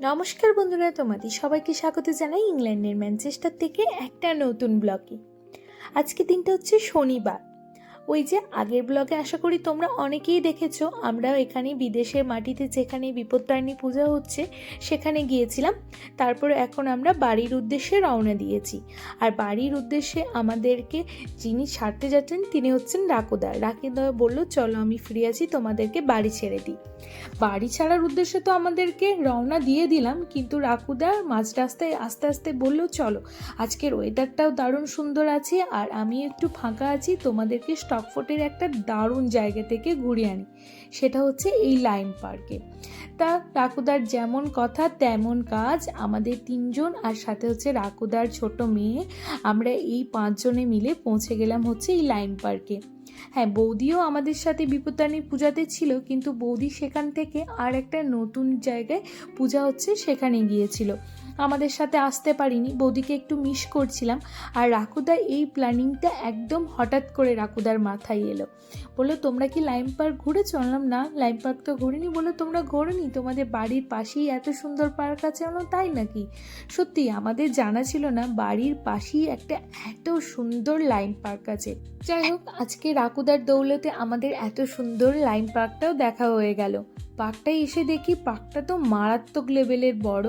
নমস্কার বন্ধুরা, তোমাদের সবাইকে স্বাগত জানাই ইংল্যান্ডের ম্যানচেস্টার থেকে একটা নতুন ব্লগে। আজকে দিনটা হচ্ছে শনিবার ওই যে আগের ব্লগে আশা করি তোমরা অনেকেই দেখেছ আমরা এখানে বিদেশের মাটিতে যেখানে বিপত্তারিণী পূজা হচ্ছে, সেখানে গিয়েছিলাম। তারপর এখন আমরা বাড়ির উদ্দেশ্যে রওনা দিয়েছি। আর বাড়ির উদ্দেশ্যে আমাদেরকে যিনি ছাড়তে যাচ্ছেন, তিনি হচ্ছেন রাকুদা রাকুদা বলল, চলো আমি ফ্রি আছি তোমাদেরকে বাড়ি ছেড়ে দিই। বাড়ি ছাড়ার উদ্দেশ্যে তো আমাদেরকে রওনা দিয়ে দিলাম, কিন্তু রাকুদা মাঝ রাস্তায় আস্তে আস্তে বলল, চলো, আজকের ওয়েদারটাও দারুণ সুন্দর আছে, আর আমি একটু ফাঁকা আছি, তোমাদেরকে স্টকফোর্টের একটা দারুণ জায়গা থেকে ঘুরিয়ে আনি। সেটা হচ্ছে এই লাইন পার্কে। তা রাকুদার যেমন কথা, তেমন কাজ। আমাদের তিনজন আর সাথে হচ্ছে রাকুদার ছোট মেয়ে। আমরা এই পাঁচজনে মিলে পৌঁছে গেলাম হচ্ছে এই লাইন পার্কে। হ্যাঁ বৌদিও আমাদের সাথে বিপত্তারিণী পূজাতে ছিল, কিন্তু বৌদি সেখান থেকে আর একটা নতুন জায়গায় পূজা হচ্ছে সেখানে গিয়েছিল। আমাদের সাথে আসতে পারিনি। বৌদিকে একটু মিস করছিলাম। আর রাকুদা এই প্ল্যানিংটা একদম হঠাৎ করে রাকুদার মাথায় এলো। বলল, তোমরা কি লাইম পার্ক ঘুরে চললাম না, লাইম পার্ক তো ঘুরিনি। বলল, তোমরা ঘোরনি? তোমাদের বাড়ির পাশেই এত সুন্দর পার্ক আছে? বলো তাই নাকি? সত্যি, আমাদের জানা ছিল না, বাড়ির পাশেই একটা এত সুন্দর লাইন পার্ক আছে। যাই হোক, আজকে রাকুদার দৌলতে আমাদের এত সুন্দর লাইন পার্কটাও দেখা হয়ে গেল। পার্কটায় এসে দেখি পার্কটা তো মারাত্মক লেভেলের বড়।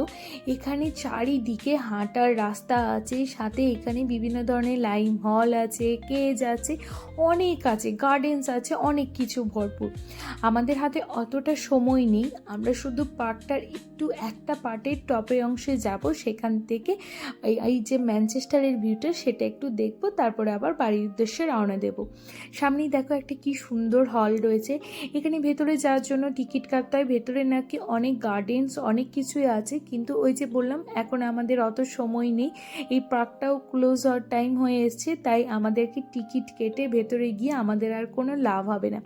এখানে চারিদিকে হাঁটার রাস্তা আছে, সাথে এখানে বিভিন্ন ধরনের লাইম হল আছে, কেজ আছে, অনেক আছে, গার্ডেন্স আছে, অনেক কিছু ভরপুর। আমাদের হাতে অতটা সময় নেই, আমরা শুধু পার্কটার একটু একটা পার্টের টপের অংশে যাব, সেখান থেকে এই যে ম্যানচেস্টারের ভিউটা সেটা একটু দেখব, তারপরে আবার বাড়ির উদ্দেশ্যে রওনা দেব। সামনেই দেখো একটা কি সুন্দর হল রয়েছে। এখানে ভেতরে যাওয়ার জন্য টিকিট হয় ভেতরে নাকি অনেক গার্ডেন্স অনেক কিছুই আছে। কিন্তু ওই যে বললাম, এখন আমাদের অত সময় নেই। এই পার্কটাও ক্লোজ হওয়ার টাইম হয়ে এসছে, তাই আমাদেরকে টিকিট কেটে ভেতরে গিয়ে আমাদের আর কোনো লাভ হবে না।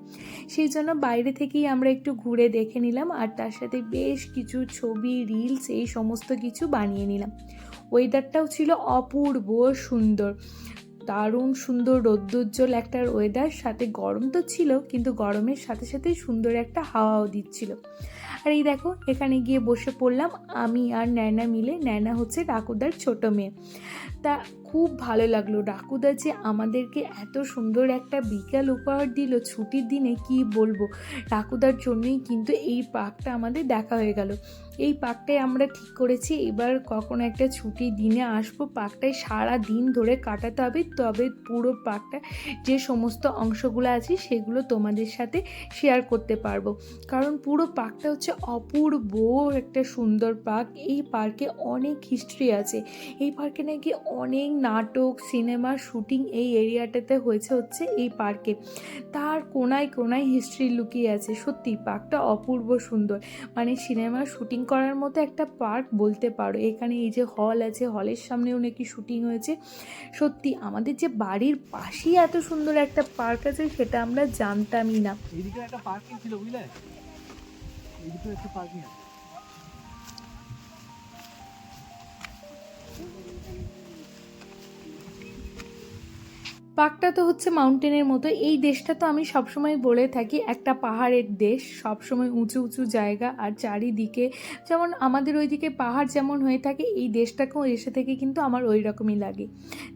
সেই জন্য বাইরে থেকেই আমরা একটু ঘুরে দেখে নিলাম, আর তার সাথে বেশ কিছু ছবি রিলস এই সমস্ত কিছু বানিয়ে নিলাম। ওয়েদারটাও ছিল অপূর্ব সুন্দর। দারুণ সুন্দর রৌদ্রোজ্জ্বল একটা ওয়েদার সাথে গরম তো ছিল, কিন্তু গরমের সাথে সাথে সুন্দর একটা হাওয়াও দিচ্ছিল। আর এই দেখো, এখানে গিয়ে বসে পড়লাম আমি আর ন্যায়না মিলে। ন্যায়না হচ্ছে ঠাকুরদার ছোট মেয়ে। তা খুব ভালো লাগল। ডাকুদা যে আমাদেরকে এত সুন্দর একটা বিকাল উপহার দিল ছুটির দিনে, কি বলব? ডাকুদার জন্যই কিন্তু এই পার্কটা আমাদের দেখা হয়ে গেল। এই পার্কটায় আমরা ঠিক করেছি, এবার কখনো একটা ছুটির দিনে আসব। পার্কটায় সারা দিন ধরে কাটাতে হবে, তবে পুরো পার্কটা যে সমস্ত অংশগুলো আছে, সেগুলো তোমাদের সাথে শেয়ার করতে পারব। কারণ পুরো পার্কটা হচ্ছে অপূর্ব একটা সুন্দর পার্ক। এই পার্কে অনেক হিস্ট্রি আছে। এই পার্কে নাকি অনেক নাটক সিনেমার শুটিং এই এরিয়াটাতে হয়েছে হচ্ছে এই পার্কে। তার কোনায় কোনায় হিস্ট্রি লুকিয়ে আছে। সত্যি, পার্কটা অপূর্ব সুন্দর। মানে সিনেমার শুটিং করার মতো একটা পার্ক বলতে পারো। এখানে এই যে হল আছে হলের সামনেও নাকি শুটিং হয়েছে। সত্যি, আমাদের যে বাড়ির পাশেই এত সুন্দর একটা পার্ক আছে সেটা আমরা জানতামই না। এদিকে একটা পার্কিং ছিল, বুঝলে? এদিকে একটা পার্কিং আছে। পার্কটা তো হচ্ছে মাউন্টেনের মতো। এই দেশটা তো আমি সবসময় বলে থাকি, একটা পাহাড়ের দেশ, সবসময় উঁচু উঁচু জায়গা আর চারিদিকে যেমন আমাদের ওইদিকে পাহাড় যেমন হয়ে থাকে, এই দেশটাকেও এসে থেকে কিন্তু আমার ওই রকমই লাগে।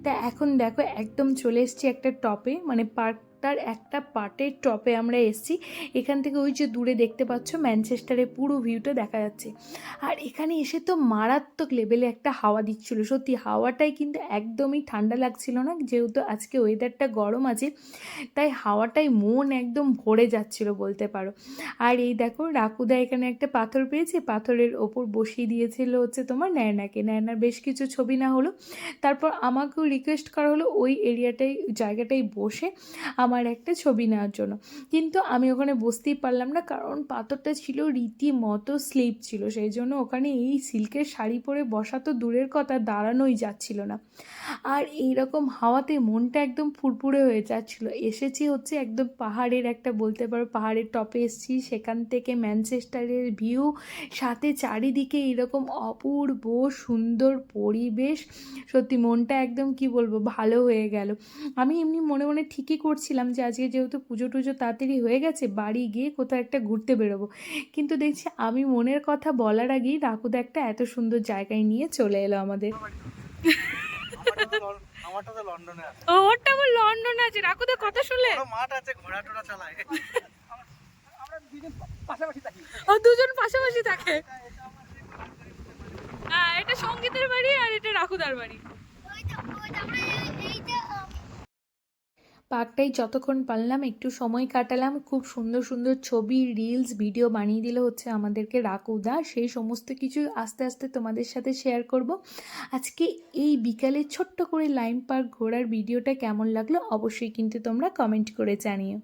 তা এখন দেখো, একদম চলে এসছি একটা টপে মানে পার্ক তার একটা পার্টের টপে আমরা এসছি। এখান থেকে ওই যে দূরে দেখতে পাচ্ছ ম্যানচেস্টারের পুরো ভিউটা দেখা যাচ্ছে। আর এখানে এসে তো মারাত্মক লেভেলে একটা হাওয়া দিচ্ছিল। সত্যি হাওয়াটাই কিন্তু একদমই ঠান্ডা লাগছিল না, যেহেতু আজকে ওয়েদারটা গরম আছে, তাই হাওয়াটাই মন একদম ভরে যাচ্ছিল বলতে পারো। আর এই দেখো, রাকুদা এখানে একটা পাথর পেয়েছে, পাথরের ওপর বসিয়ে দিয়েছিল হচ্ছে তোমার ন্যায়নাকে ন্যায়নার বেশ কিছু ছবি না হলো। তারপর আমাকেও রিকোয়েস্ট করা হলো ওই এরিয়াটাই জায়গাটাই বসে। আমার একটা ছবি নেওয়ার জন্য। কিন্তু আমি ওখানে বসতেই পারলাম না, কারণ পাথরটা ছিল রীতিমতো স্লিপ ছিল, সেই জন্য ওখানে এই সিল্কের শাড়ি পরে বসা তো দূরের কথা, দাঁড়ানোই যাচ্ছিল না। আর এই রকম হাওয়াতে মনটা একদম ফুরফুরে হয়ে যাচ্ছিল। এসেছি হচ্ছে একদম পাহাড়ের একটা, বলতে পারো পাহাড়ের টপে এসেছি, সেখান থেকে ম্যানচেস্টারের ভিউ, সাথে চারিদিকে এরকম অপূর্ব সুন্দর পরিবেশ। সত্যি মনটা একদম কি বলব, ভালো হয়ে গেল। আমি এমনি মনে মনে ঠিকই করছিলাম ভেবেছিলাম যে আজকে যেহেতু পুজো টুজো তাড়াতাড়ি হয়ে গেছে বাড়ি গিয়ে কোথাও একটা ঘুরতে বেরোবো। কিন্তু দেখছি আমি মনের কথা বলার আগেই রাকুদা একটা এত সুন্দর জায়গায় নিয়ে চলে এলো আমাদের। আমারটা তো লন্ডনে আছে। ওরটা আমার লন্ডন আছে রাকুদা কথা শুনলে? বড় মাঠ আছে ঘোড়া টোড়া চালায়। আমরা দুজন পাশাপাশি থাকি ও দুজন পাশাপাশি থাকে। হ্যাঁ এটা সঙ্গীতের বাড়ি আর এটা রাকুদার বাড়ি। পার্কটাই যতক্ষণ পারলাম একটু সময় কাটালাম। খুব সুন্দর সুন্দর ছবি রিলস ভিডিও বানিয়ে দিলে হচ্ছে আমাদেরকে রাকুদা। সেই সমস্ত কিছু আস্তে আস্তে তোমাদের সাথে শেয়ার করব। আজকে এই বিকালে ছোট্ট করে লাইম পার্ক ঘোরার ভিডিওটা কেমন লাগল অবশ্যই কিন্তু তোমরা কমেন্ট করে জানিও।